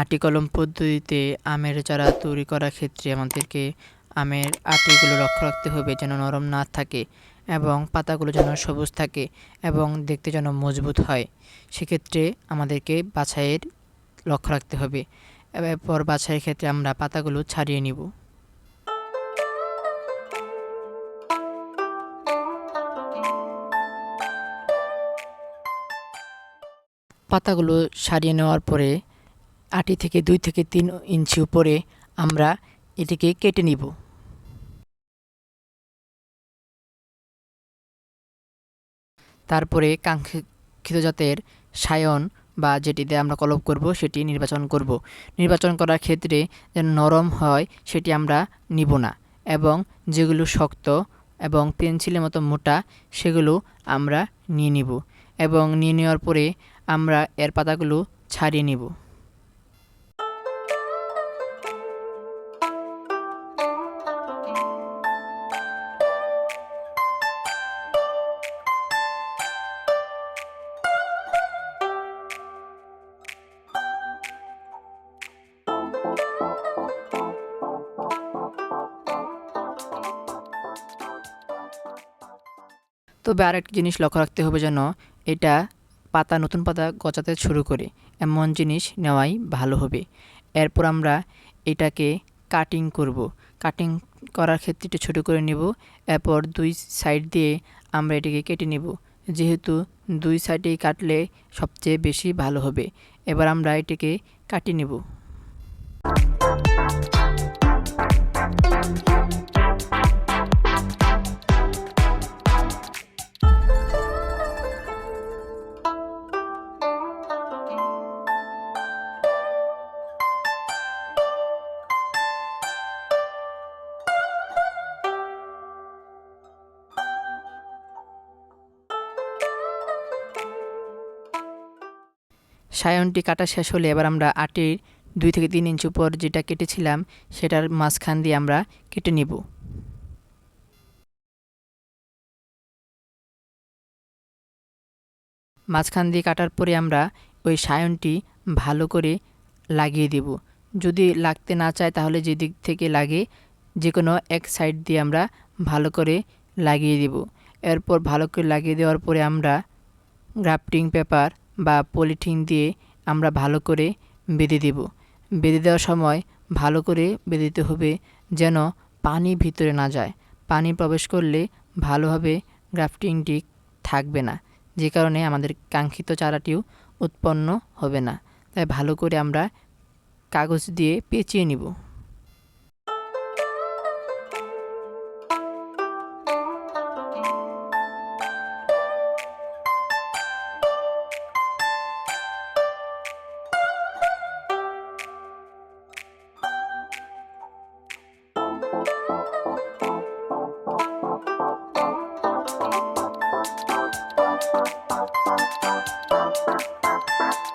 আটি কলম পদ্ধতিতে আমের চারা তৈরি করার ক্ষেত্রে আমাদেরকে আমের আটিগুলো লক্ষ্য রাখতে হবে যেন নরম না থাকে এবং পাতাগুলো যেন সবুজ থাকে এবং দেখতে যেন মজবুত হয়। সেক্ষেত্রে আমাদেরকে বাছাইয়ের লক্ষ্য রাখতে হবে। এরপর বাছাইয়ের ক্ষেত্রে আমরা পাতাগুলো ছাড়িয়ে নিব। পাতাগুলো সারিয়ে নেওয়ার পরে আটি থেকে দুই থেকে তিন ইঞ্চি উপরে আমরা এটিকে কেটে নিব। তারপরে কাঙ্ক্ষিত জাতের সায়ন বা যেটিতে আমরা কলপ করব, সেটি নির্বাচন করব। নির্বাচন করার ক্ষেত্রে যেন নরম হয়, সেটি আমরা নিব না এবং যেগুলো শক্ত এবং পেন্সিলের মতো মোটা, সেগুলো আমরা নিয়ে নিব এবং নিয়ে নেওয়ার পরে আমরা এর পাতাগুলো ছাড়িয়ে নিব। তবে আরেকটি জিনিস লক্ষ্য রাখতে হবে যেন এটা পাতা, নতুন পাতা গজাতে শুরু করে। এমন জিনিস নেওয়াই ভালো হবে। এরপর আমরা এটাকে কাটিং করব। কাটিং করার ক্ষেত্রে ছোটো করে নেব। এরপর দুই সাইড দিয়ে আমরা এটিকে কেটে নেব। যেহেতু দুই সাইডেই কাটলে সবচেয়ে বেশি ভালো হবে। এবার আমরা এটিকে কাটিয়ে নেব। সায়নটি কাটা শেষ হলে এবার আমরা আটির দুই থেকে তিন ইঞ্চি উপর যেটা কেটেছিলাম, সেটার মাঝখান দিয়ে আমরা কেটে নিব। মাঝখান দিয়ে কাটার পরে আমরা ওই সায়নটি ভালো করে লাগিয়ে দেব। যদি লাগতে না চায় তাহলে যে দিক থেকে লাগে যে কোনো এক সাইড দিয়ে আমরা ভালো করে লাগিয়ে দেব। এরপর ভালো করে লাগিয়ে দেওয়ার পরে আমরা গ্রাফটিং পেপার বা পলিথিন দিয়ে আমরা ভালো করে বেঁধে দেব। বেঁধে দেওয়ার সময় ভালো করে বেঁধে দিতে হবে যেন পানি ভিতরে না যায়। পানি প্রবেশ করলে ভালোভাবে গ্রাফটিংটি থাকবে না, যে কারণে আমাদের কাঙ্ক্ষিত চারাটিও উৎপন্ন হবে না। তাই ভালো করে আমরা কাগজ দিয়ে পেঁচিয়ে নিব। Bye.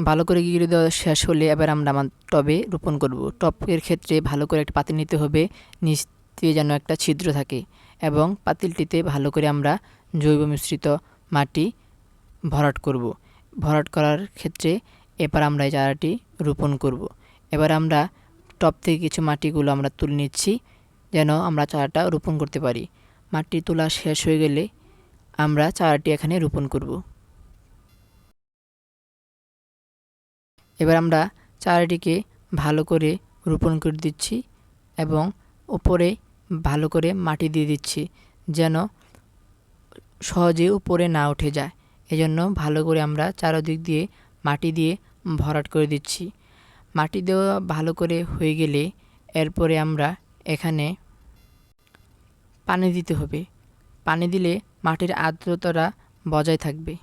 ভালো করে গিরে দেওয়া শেষ হলে এবার আমরা আমার টবে রোপণ করব। টবের ক্ষেত্রে ভালো করে একটা পাতিল নিতে হবে, নিচ দিয়ে যেন একটা ছিদ্র থাকে এবং পাতিলটিতে ভালো করে আমরা জৈব মিশ্রিত মাটি ভরাট করব। ভরাট করার ক্ষেত্রে এবার আমরা এই চারাটি রোপণ করব। এবার আমরা টব থেকে কিছু মাটিগুলো আমরা তুলে নিচ্ছি যেন আমরা চারাটা রোপণ করতে পারি। মাটি তোলা শেষ হয়ে গেলে আমরা চারাটি এখানে রোপণ করব। এবার আমরা চারাটিকে ভালো করে রোপণ করে দিচ্ছি এবং ওপরে ভালো করে মাটি দিয়ে দিচ্ছি যেন সহজে উপরে না উঠে যায়। এজন্য ভালো করে আমরা চারদিক দিয়ে মাটি দিয়ে ভরাট করে দিচ্ছি। মাটি দেওয়া ভালো করে হয়ে গেলে এরপরে আমরা এখানে পানি দিতে হবে। পানি দিলে মাটির আর্দ্রতাটা বজায় থাকবে।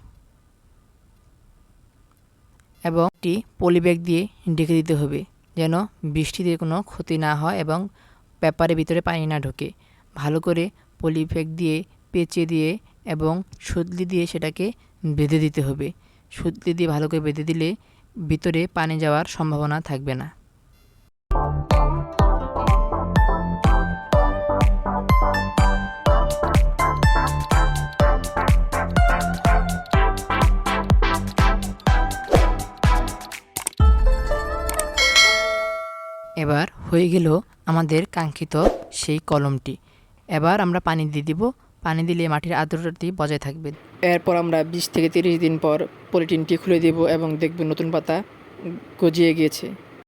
এবং একটি পলিব্যাগ দিয়ে ঢেকে দিতে হবে, যেন বৃষ্টিতে কোনো ক্ষতি না হয় এবং পেপারের ভিতরে পানি না ঢোকে। ভালো করে পলিব্যাগ দিয়ে পেঁচে দিয়ে এবং সুতলি দিয়ে সেটাকে বেঁধে দিতে হবে। সুতলি দিয়ে ভালো করে বেঁধে দিলে ভিতরে পানি যাওয়ার সম্ভাবনা থাকবে না। হয়ে গেল আমাদের কাঙ্ক্ষিত সেই কলমটি। এবার আমরা পানি দিয়ে দিব। পানি দিলে মাটির আর্দ্রতাটি বজায় থাকবে। এরপর আমরা বিশ থেকে তিরিশ দিন পর পলিটিনটি খুলে দেব এবং দেখব নতুন পাতা গজিয়ে গিয়েছে।